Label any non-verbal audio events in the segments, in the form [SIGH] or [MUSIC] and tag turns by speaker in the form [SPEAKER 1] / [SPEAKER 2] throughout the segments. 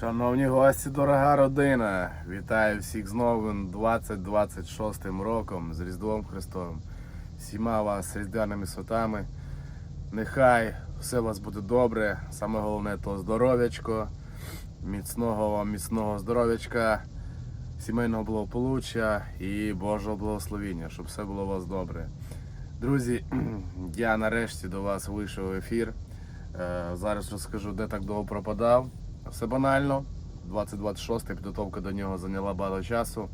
[SPEAKER 1] Шановні гості, дорога родина! Вітаю всіх з новим 2026 роком з Різдвом Христовим. Всіма вас різдвяними святами. Нехай все у вас буде добре. Саме головне то здоров'ячко. Міцного вам міцного здоров'ячка, сімейного благополуччя і Божого благословіння, щоб все було у вас добре. Друзі, [CLEARS THROAT] я нарешті до вас вийшов в ефір. Е, Зараз розкажу, де так довго пропадав. Все банально. 2026 підготовка до нього зайняла багато часу.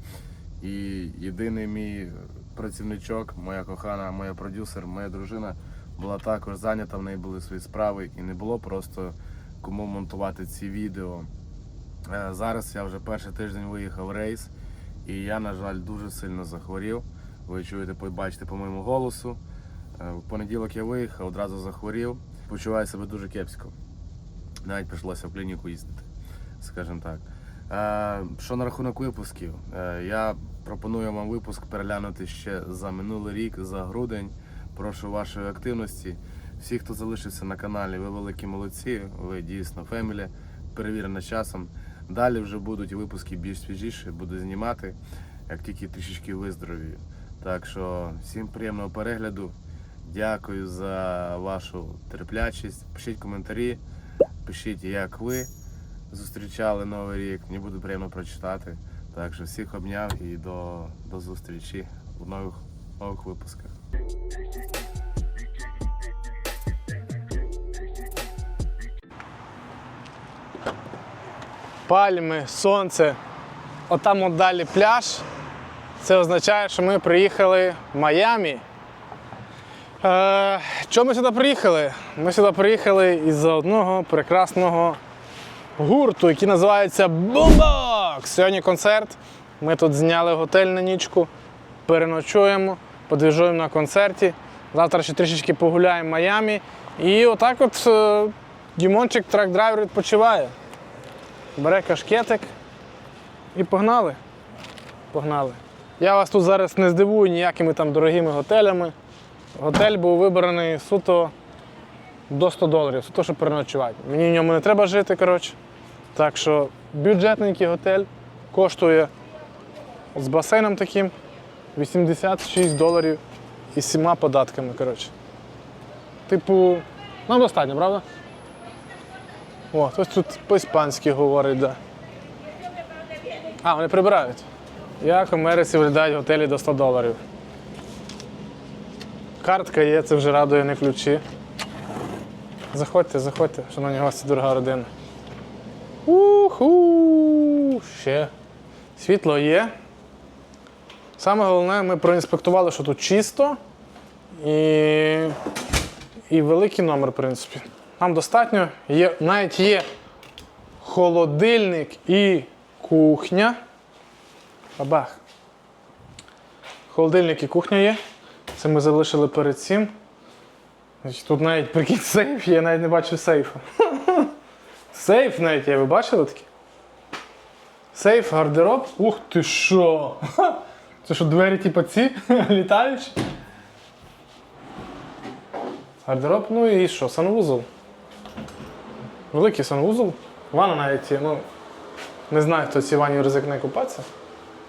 [SPEAKER 1] І єдиний мій працівничок, моя кохана, моя продюсер, моя дружина була також зайнята, в неї були свої справи і не було просто кому монтувати ці відео. Е, Зараз я вже перший тиждень виїхав в рейс, і я, на жаль, дуже сильно захворів. Ви чуєте, побачите по моєму голосу. Е, В понеділок я виїхав, одразу захворів. Почуваю себе дуже кепсько. Навіть прийшлося в клініку їздити, скажімо так. Е, що на рахунок випусків? Е, я пропоную вам випуск переглянути ще за минулий рік, за грудень. Прошу вашої активності. Всі, хто залишився на каналі, ви великі молодці, ви дійсно фемілі, перевірено часом. Далі вже будуть випуски більш свіжіші, буду знімати, як тільки трішечки виздоровію. Так що всім приємного перегляду. Дякую за вашу терплячість. Пишіть коментарі, пишіть, як ви зустрічали Новий рік. Мені буде приємно прочитати. Так що всіх обняв і до, до зустрічі в нових, нових випусках.
[SPEAKER 2] пальми, сонце. Отам от далі пляж. Це означає, що ми приїхали в Майамі. Е, чому ми сюди приїхали? Ми сюди приїхали із-за одного прекрасного гурту, який називається Boombox. Сьогодні концерт. Ми тут зняли готель на нічку, переночуємо, подвіжуємо на концерті. Завтра ще трішечки погуляємо в Майамі. І отак от е, Дімончик трак-драйвер відпочиває. Бере кашкетик і погнали. Погнали. Я вас тут зараз не здивую ніякими там дорогими готелями. Готель був вибраний суто до 100 доларів, суто, щоб переночувати. Мені в ньому не треба жити, коротше. Так що бюджетненький готель коштує з басейном таким 86 доларів і всіма податками. коротше. Типу, нам достатньо, правда? О, хтось тут по-іспанськи говорить, да. А, вони прибирають. Як в Америці виглядають готелі до 100 доларів. Картка є, це вже радує, не ключі. Заходьте, заходьте, шановні гості, дорога родина. Уху! Ще. Світло є. Саме головне, ми проінспектували, що тут чисто і, і великий номер, в принципі. Нам достатньо. Є, навіть є холодильник і кухня. Бабах. Холодильник і кухня є. Це ми залишили перед цим. Тут навіть прикинь сейф, я навіть не бачив сейфу. [LAUGHS] Сейф навіть є, ви бачили таке? Сейф, гардероб. Ух ти що! [LAUGHS] Це що двері типу ці [LAUGHS] літаючі? Гардероб, ну і що, санвузол. Великий санвузол. Ванна навіть є, ну не знаю, хто ці ванні ризикне купатися.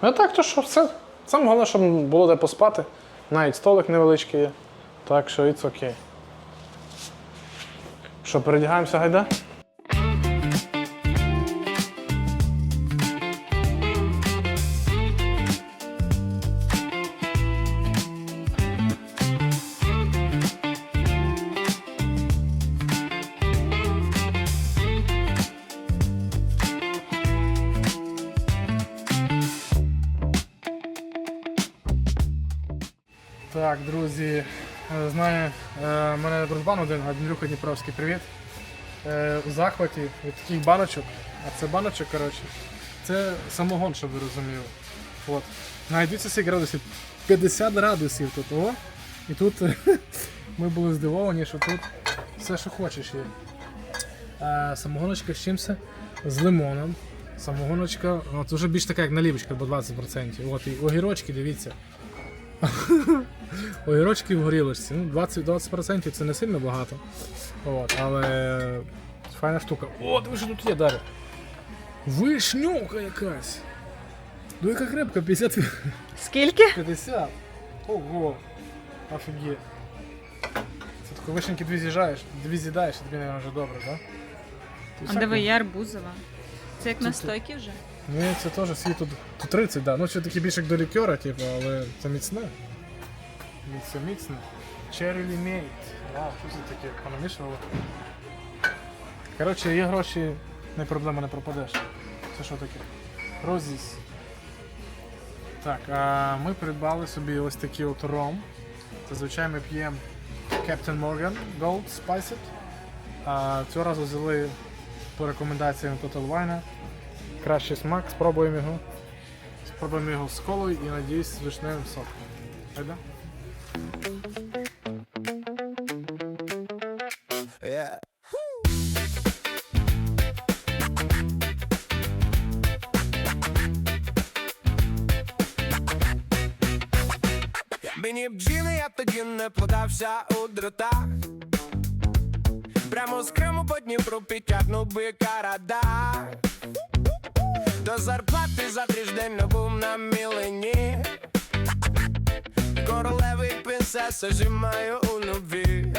[SPEAKER 2] Ну а так, то що все. Саме головне, щоб було де поспати. Навіть столик невеличкий є. Так що it's окей. Що, передягаємося, гайда? В один, Андрюха Дніпровський, привіт. Е, У захваті від таких баночок. А це баночок, коротше, це самогон, щоб ви розуміли. От. Найдіться скільки градусів. 50 градусів тут. О. І тут [LAUGHS] ми були здивовані, що тут все, що хочеш є. А, самогоночка з чимся? З лимоном. Самогоночка, от вже більш така, як налівочка, бо 20%. От, і огірочки, дивіться. [LAUGHS] Огірочки в горілочці. Ну, 20%, 20% це не сильно багато. От, але файна штука. О, диви, що тут є далі. Вишнюка якась. Ну яка крепка, 50
[SPEAKER 3] Скільки?
[SPEAKER 2] 50. Ого. Офігеть. Це тако вишеньки дві з'їжджаєш, дві з'їдаєш, і тобі, мабуть, вже добре, так?
[SPEAKER 3] А диви, є арбузова. Це як настойки вже.
[SPEAKER 2] Ні, це теж свій тут, тут 30, да. Ну це таке більше як до лікера, типу, але це міцне. Ні, Це міцне. Cherry Limeade. Вау, що це таке? Понамішували. Коротше, є гроші, не проблема, не пропадеш. Це що таке? Розіс. Так, а ми придбали собі ось такий от ром. Зазвичай ми п'ємо Captain Morgan Gold Spiced. А цього разу взяли по рекомендаціям Total Wine. Кращий смак, спробуємо його. Спробуємо його з колою і надіюсь з вишневим соком. Айда?
[SPEAKER 4] Yeah. Мені бджіли, я тоді не подався у дротах. Прямо з Криму по Дніпру підтягнув би карада. До зарплати за тиждень не був на мілені. Королеви принцеси зімаю у нові.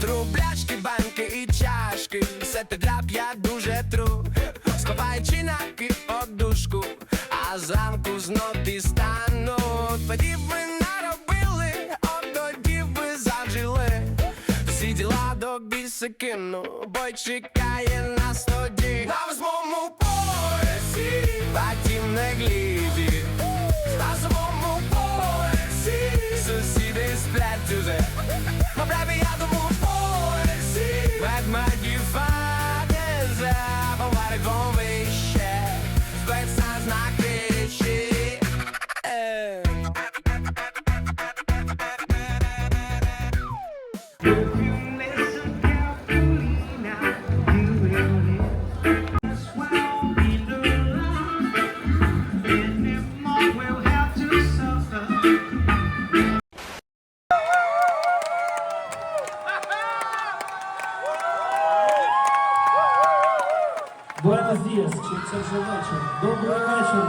[SPEAKER 4] Трубляшки, банки і чашки, все те драп я дуже тру. Сховаючи наки одушку, а зранку знов дістануть. Тоді б наробили, от тоді б зажили. Всі діла до біса кину, бой чекає нас тоді. На восьмому поясі, батім не гліді.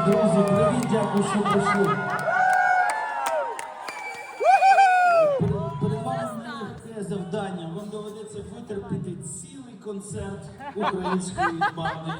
[SPEAKER 5] Друзі. Привіт, дякую, що прийшли. Перед- вами таке завдання. Вам доведеться витерпіти цілий концерт української мами.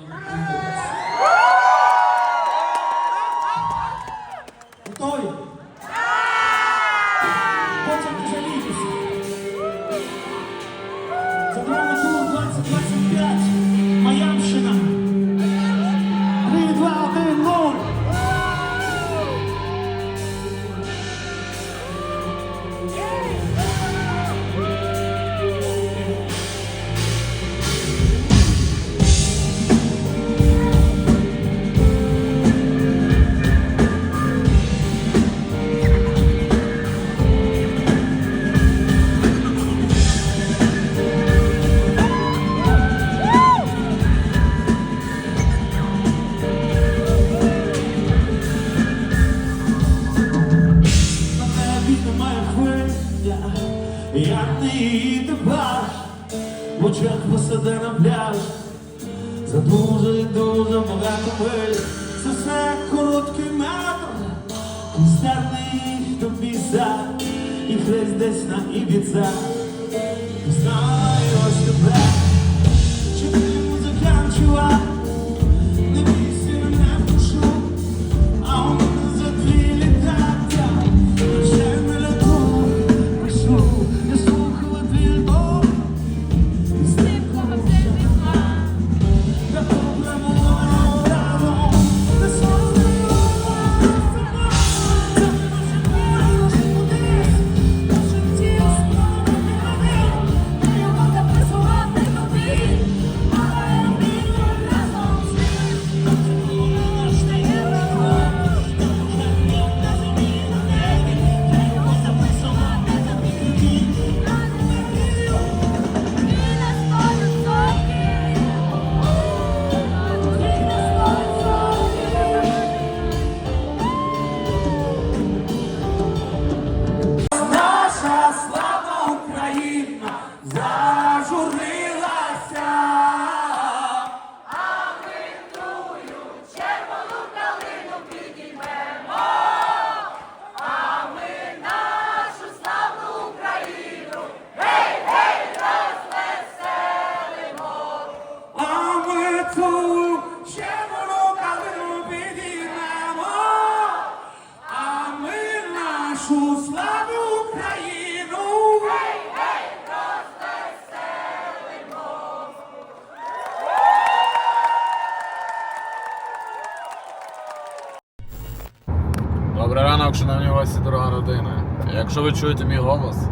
[SPEAKER 1] Ранок, шановні гості, дорога родина. Якщо ви чуєте мій голос,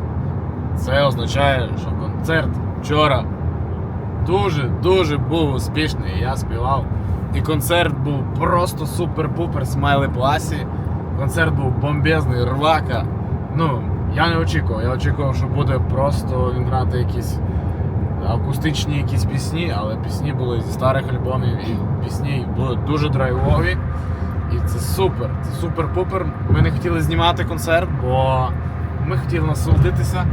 [SPEAKER 1] це означає, що концерт вчора дуже-дуже був успішний. Я співав. І концерт був просто супер-пупер смайли пласі. Концерт був бомбезний, рвака. Ну, я не очікував. Я очікував, що буде просто він грати якісь акустичні якісь пісні, але пісні були зі старих альбомів, і пісні були дуже драйвові. І це супер, це супер-пупер. Ми не хотіли знімати концерт, бо ми хотіли насолодитися.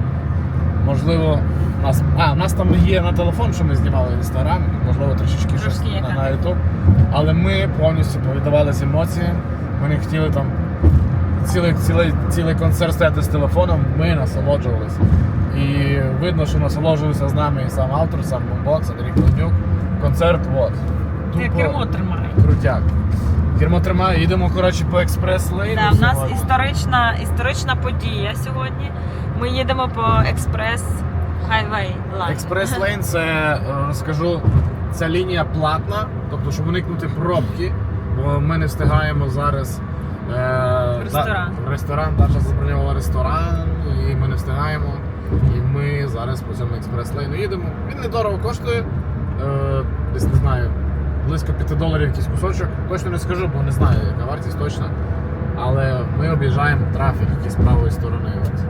[SPEAKER 1] Можливо, у нас, а, у нас там є на телефон, що ми знімали в інстаграм, можливо, трошечки щось на, на. YouTube. Але ми повністю повіддавалися емоціям. Ми не хотіли там цілий, цілий, цілий концерт стояти з телефоном, ми насолоджувалися. І видно, що насолоджувався з нами і сам автор, сам бомбокс, Андрій Плотнюк. Концерт, от. Тупо
[SPEAKER 3] кермо тримай.
[SPEAKER 1] Крутяк. Кермо тримає, їдемо коротше по експрес-лейну.
[SPEAKER 3] Да, в нас
[SPEAKER 1] сьогодні.
[SPEAKER 3] історична, історична подія сьогодні. Ми їдемо по експрес хайвей лайн.
[SPEAKER 1] Експрес-лейн [LAUGHS] це е, розкажу, ця лінія платна, тобто, щоб уникнути пробки, бо ми не встигаємо зараз. Е,
[SPEAKER 3] ресторан.
[SPEAKER 1] Да, ресторан, Даша забронювала ресторан, і ми не встигаємо. І ми зараз по цьому експрес-лейну їдемо. Він недорого коштує. Е, десь не знаю, близько 5 доларів якийсь кусочок. Точно не скажу, бо не знаю, яка вартість точно. Але ми об'їжджаємо трафік, який з правої сторони. От.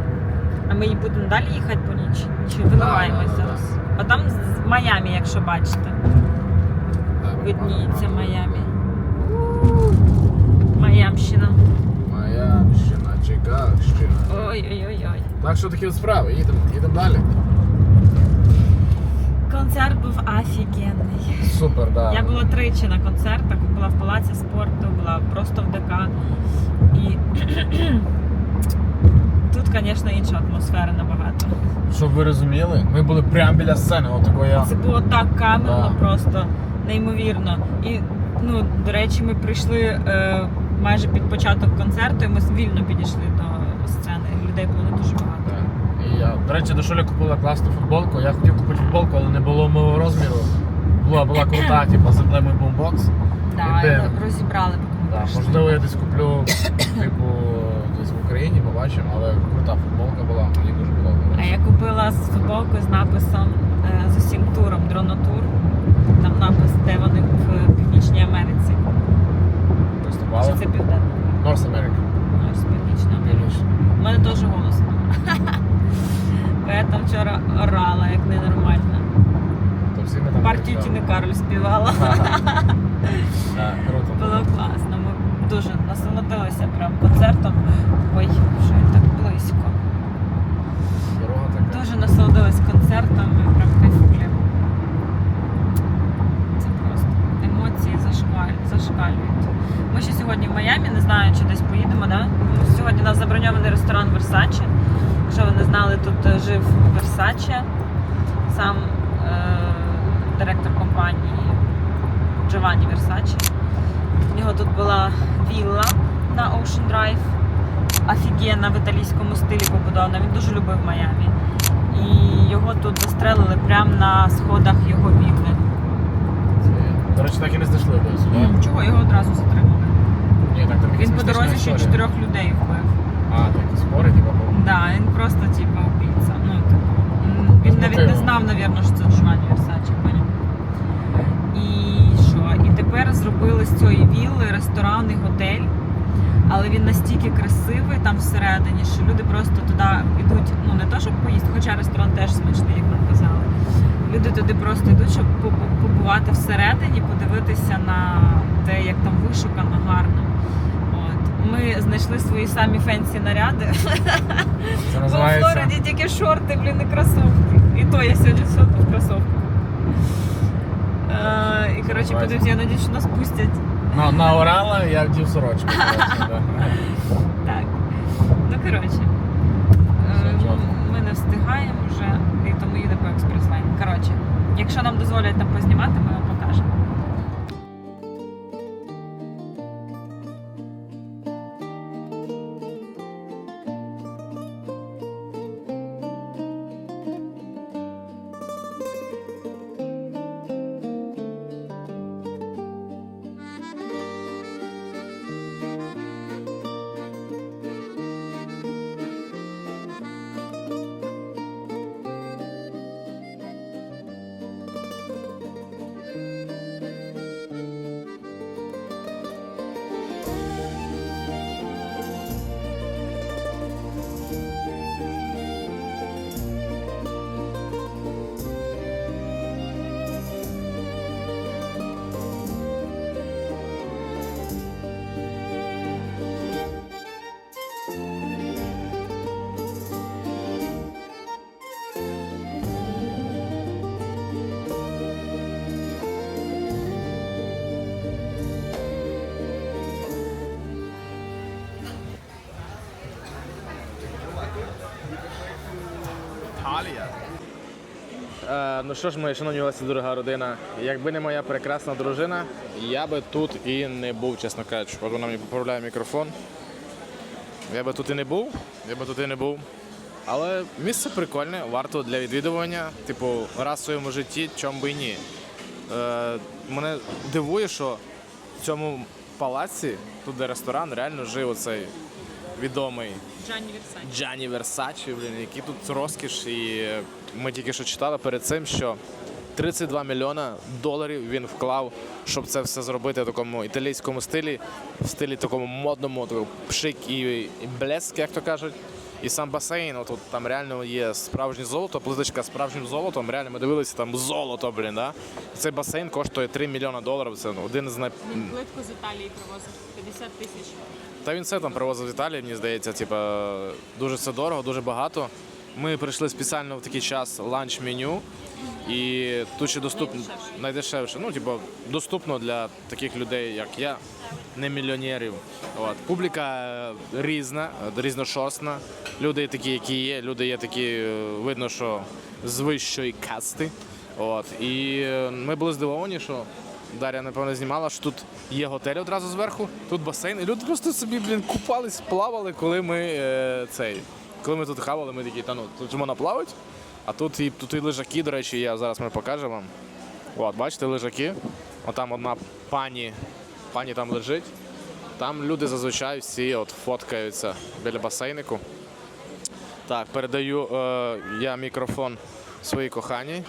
[SPEAKER 3] А ми будемо далі їхати по ніч? Чи виливаємось
[SPEAKER 1] Да, да, да,
[SPEAKER 3] зараз? А там з Майамі, якщо бачите.
[SPEAKER 1] Так,
[SPEAKER 3] Видніється Майамі. Майамщина.
[SPEAKER 1] Майамщина, Чикагщина.
[SPEAKER 3] Ой-ой-ой.
[SPEAKER 1] Так що такі от справи, їдемо, їдемо далі.
[SPEAKER 3] Концерт був офігенний.
[SPEAKER 1] Супер, да.
[SPEAKER 3] Я була тричі на концертах, була в палаці спорту, була просто в ДК. І [CLEARS THROAT] тут, звісно, інша атмосфера набагато.
[SPEAKER 1] Щоб ви розуміли, ми були прямо біля сцени, отако я.
[SPEAKER 3] Це було так камерно,
[SPEAKER 1] Да.
[SPEAKER 3] просто неймовірно. І ну, до речі, ми прийшли е, майже під початок концерту, і ми вільно підійшли до сцени. Людей було не дуже багато.
[SPEAKER 1] Так. І я, до речі, до Шолі купила класну футболку. Я хотів купити футболку, але не було мого розміру. Була, була крута, [CLEARS THROAT] типу, з емблемою бомбокс.
[SPEAKER 3] Да, розібрали,
[SPEAKER 1] Да, можливо, я десь куплю, типу, десь в Україні, побачимо, але крута футболка була, мені дуже
[SPEAKER 3] А я купила з футболкою з написом е, з усім туром Дронотур. Там напис, де вони в Північній Америці. Чи це південна?
[SPEAKER 1] North America.
[SPEAKER 3] З Північної Америки. У мене теж голосно. [LAUGHS] Я там вчора орала, як ненормальна.
[SPEAKER 1] То всі ми там
[SPEAKER 3] Партію
[SPEAKER 1] не
[SPEAKER 3] Тіни Карль співала.
[SPEAKER 1] Так, [LAUGHS] круто.
[SPEAKER 3] Було класно. Ми дуже насолодилися прям концертом. Ой, що я так близько.
[SPEAKER 1] Дорога така.
[SPEAKER 3] Дуже насолодились концертом, ми прям кайфули. Це просто емоції зашкаль- зашкалюють. Ми ще сьогодні в Майамі, не знаю, чи десь поїдемо, да? Ну, Сьогодні у нас заброньований ресторан Versace. Якщо ви не знали, тут е, жив Versace, сам е- директор компанії Giovanni Versace. У нього тут була вілла на Ocean Drive. Офігенна в італійському стилі побудована. Він дуже любив Майамі. І його тут застрелили прямо на сходах його вілли.
[SPEAKER 1] Це- До речі, так і не знайшли до сюди.
[SPEAKER 3] Чого його одразу затримали?
[SPEAKER 1] Ні, так там якась
[SPEAKER 3] Він по
[SPEAKER 1] містична
[SPEAKER 3] дорозі ще
[SPEAKER 1] історія.
[SPEAKER 3] чотирьох людей вбив.
[SPEAKER 1] А, так спори, типу, був.
[SPEAKER 3] Да, він просто типа убійця. Ну, типу, м, він
[SPEAKER 1] Без
[SPEAKER 3] навіть не
[SPEAKER 1] мотиву.
[SPEAKER 3] Знав, навірно, що це Джованні Версачі, поняв? І що? І тепер зробили з цієї вілли ресторан і готель. Але він настільки красивий там всередині, що люди просто туди йдуть, ну не то, щоб поїсти, хоча ресторан теж смачний, як нам казали. Люди туди просто йдуть, щоб по- по- побувати всередині, подивитися на те, як там вишукано, гарно. От. Ми знайшли свої самі фенсі наряди. Бо в. Флориді тільки шорти, блін, і кросовки. І то я сьогодні все в кроссовках. Е, І коротше,
[SPEAKER 1] Називається.
[SPEAKER 3] я надію, що нас пустять.
[SPEAKER 1] На, наорала, я вдів сорочку. [LAUGHS] коротше, да.
[SPEAKER 3] Так. Ну, коротше. Е. Ми не встигаємо вже, і тому їде по експрес-лайн. Коротше, якщо нам дозволять там познімати, ми вам покажемо.
[SPEAKER 6] Ну що ж, мої шановні гості, дорога родина. Якби не моя прекрасна дружина, я би тут і не був, чесно кажучи. От вона мені поправляє мікрофон. Я би тут і не був, я би тут і не був. Але місце прикольне, варто для відвідування, типу, раз в своєму житті, чому би і ні. Е, мене дивує, що в цьому палаці, тут де ресторан, реально жив оцей відомий
[SPEAKER 3] Джанні Версачі.
[SPEAKER 6] Джані Версачі, блін, які тут розкіш. І ми тільки що читали перед цим, що 32 мільйона доларів він вклав, щоб це все зробити в такому італійському стилі, в стилі такому модному, такому пшик і блеск, як то кажуть. І сам басейн, отут там реально є справжнє золото, плиточка з справжнім золотом. Реально ми дивилися там золото, блін. Да? Цей басейн коштує 3 мільйони доларів. Це ну, один з най...
[SPEAKER 3] Плитку з Італії привозив 50 тисяч.
[SPEAKER 6] Та він все там привозив з Італії, мені здається, типа дуже все дорого, дуже багато. Ми прийшли спеціально в такий час ланч-меню, і тут ще доступно
[SPEAKER 3] Найдешевше.
[SPEAKER 6] Ну, типа, доступно для таких людей, як я, не мільйонерів. От. Публіка е, різна, е, різношорстна. Люди такі, які є, люди є такі, е, видно, що з вищої касти. От. І ми були здивовані, що Дар'я, напевно, знімала, що тут є готель одразу зверху, тут басейн. І люди просто собі, блін, купались, плавали, коли ми е, цей. Коли ми тут хавали, ми такі, та ну, тут ж можна плавати, а тут і, тут і лежаки, до речі, є, зараз ми покажемо вам. От, бачите, лежаки. Отам одна пані, пані там лежить. Там люди зазвичай всі от фоткаються біля басейнику. Так, передаю е, я мікрофон своїй коханій.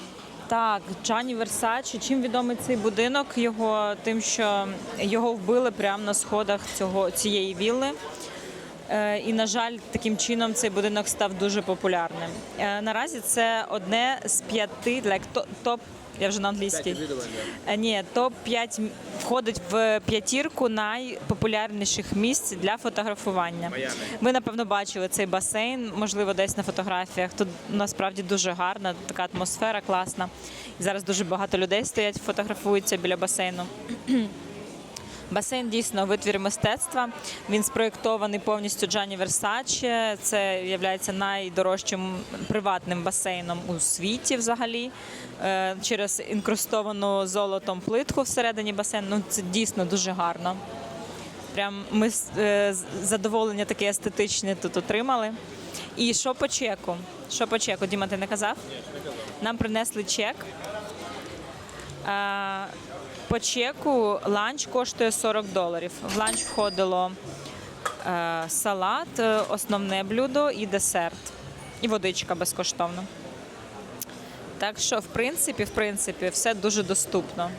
[SPEAKER 3] Так, Джанні Версачі. Чим відомий цей будинок? Його тим, що його вбили прямо на сходах цього цієї вілли. Е, І, на жаль, таким чином цей будинок став дуже популярним. Е, Наразі це одне з п'яти топ. Я вже на англійській. Е, Ні, топ 5 входить в п'ятірку найпопулярніших місць для фотографування. Ви напевно бачили цей басейн, можливо, десь на фотографіях. Тут насправді дуже гарна, така атмосфера класна. І зараз дуже багато людей стоять, фотографуються біля басейну. Басейн дійсно витвір мистецтва. Він спроєктований повністю Джані Версаче. Це є найдорожчим приватним басейном у світі взагалі. Е, Через інкрустовану золотом плитку всередині басейну. Ну, це дійсно дуже гарно. Прям ми е, задоволення таке естетичне тут отримали. І що по чеку? Що по чеку? Діма, ти не казав? Нам принесли чек. По чеку ланч коштує 40 доларів. В ланч входило е, салат, е, основне блюдо і десерт. І водичка безкоштовно. Так що, в принципі, в принципі, все дуже доступно.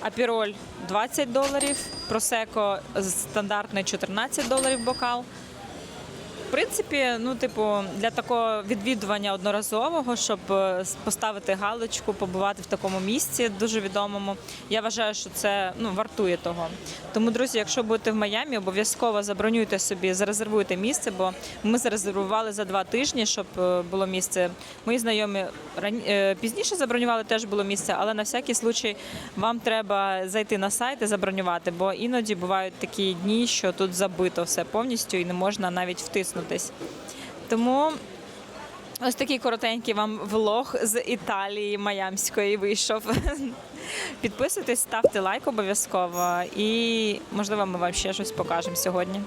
[SPEAKER 3] Апіроль 20 доларів, просеко стандартний 14 доларів бокал. Принципі, ну, типу, для такого відвідування одноразового, щоб е, поставити галочку, побувати в такому місці дуже відомому, я вважаю, що це ну, вартує того. Тому, друзі, якщо будете в Майамі, обов'язково забронюйте собі, зарезервуйте місце, бо ми зарезервували за два тижні, щоб е, було місце. Мої знайомі е, пізніше забронювали, теж було місце, але на всякий случай вам треба зайти на сайт і забронювати, бо іноді бувають такі дні, що тут забито все повністю і не можна навіть втиснутись. Тому ось такий коротенький вам влог з Італії Майамської вийшов. [LAUGHS] Підписуйтесь, ставте лайк обов'язково і можливо ми вам ще щось покажемо сьогодні.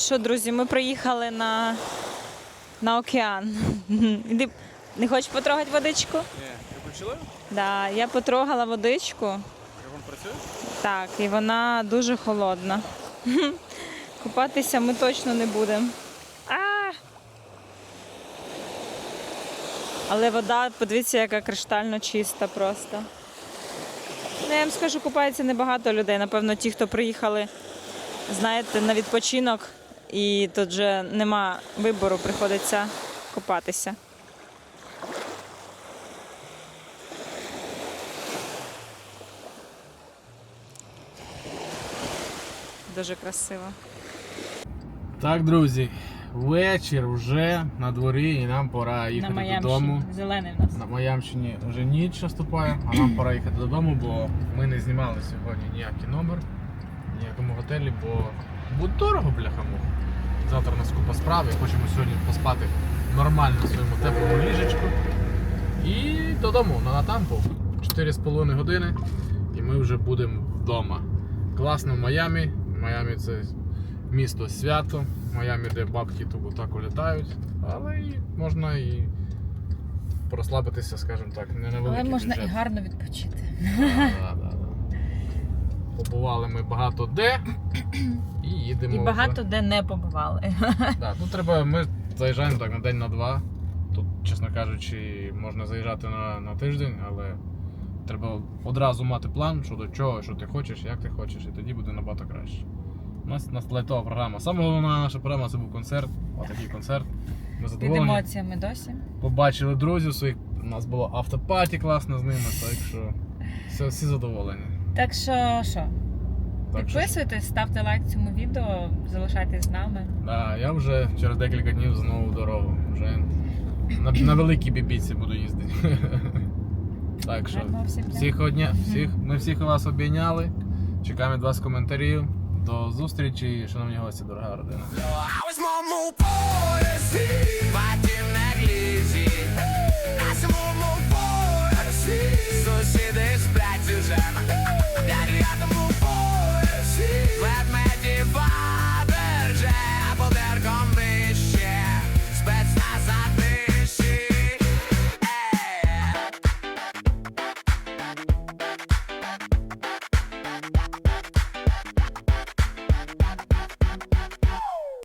[SPEAKER 3] Що, друзі, ми приїхали на, на океан. [LAUGHS] Іди, не хочеш потрогати водичку?
[SPEAKER 6] Ні, ти почула?
[SPEAKER 3] Да, я потрогала водичку.
[SPEAKER 6] Він працює?
[SPEAKER 3] Так, і вона дуже холодна. [LAUGHS] Купатися ми точно не будемо. Але вода, подивіться, яка криштально чиста просто. Ну, я вам скажу, купається небагато людей. Напевно, ті, хто приїхали, знаєте, на відпочинок, і тут вже нема вибору, приходиться купатися. Дуже красиво.
[SPEAKER 6] Так, друзі, вечір вже на дворі і нам пора їхати додому.
[SPEAKER 3] Зелений в нас.
[SPEAKER 6] На Маямщині вже ніч наступає, а нам пора їхати додому, бо ми не знімали сьогодні ніякий номер, ніякому готелі, бо буде дорого, бляхаму. Завтра у нас купа справ, і хочемо сьогодні поспати нормально в своєму теплому ліжечку. І додому на Натампу. 4,5 години, і ми вже будемо вдома. Класно в Майамі. Майамі це місто свято. Майамі, де бабки тупо так улітають, але і можна і розслабитися, скажімо так, не на великий
[SPEAKER 3] Але можна і гарно відпочити. [LAUGHS]
[SPEAKER 6] Да, да, да. Побували ми багато де [CLEARS THROAT] і їдемо.
[SPEAKER 3] І багато де не побували.
[SPEAKER 6] Да, тут треба, ми заїжджаємо так на день на два. Тут, чесно кажучи, можна заїжджати на, на тиждень, але треба одразу мати план, що до чого, що ти хочеш, як ти хочеш, і тоді буде набагато краще. У нас, у нас лайтова програма. Саме головна наша програма це був концерт. Отакий концерт. Ми
[SPEAKER 3] Під емоціями досі.
[SPEAKER 6] Побачили друзів своїх. У нас було автопаті класно з ними, так що все, всі задоволені.
[SPEAKER 3] Так що що?
[SPEAKER 6] Так що,
[SPEAKER 3] Підписуйтесь, ставте лайк цьому відео, залишайтесь з нами.
[SPEAKER 6] да, я вже через декілька днів знову в дорогу. Вже на, на великій бібіці буду їздити. [LAUGHS] Так що
[SPEAKER 3] Гарного всім дня.
[SPEAKER 6] всіх одня, всіх, ми всіх вас обійняли. Чекаємо від вас коментарів. До зустрічі, шановні гості, дорога родина.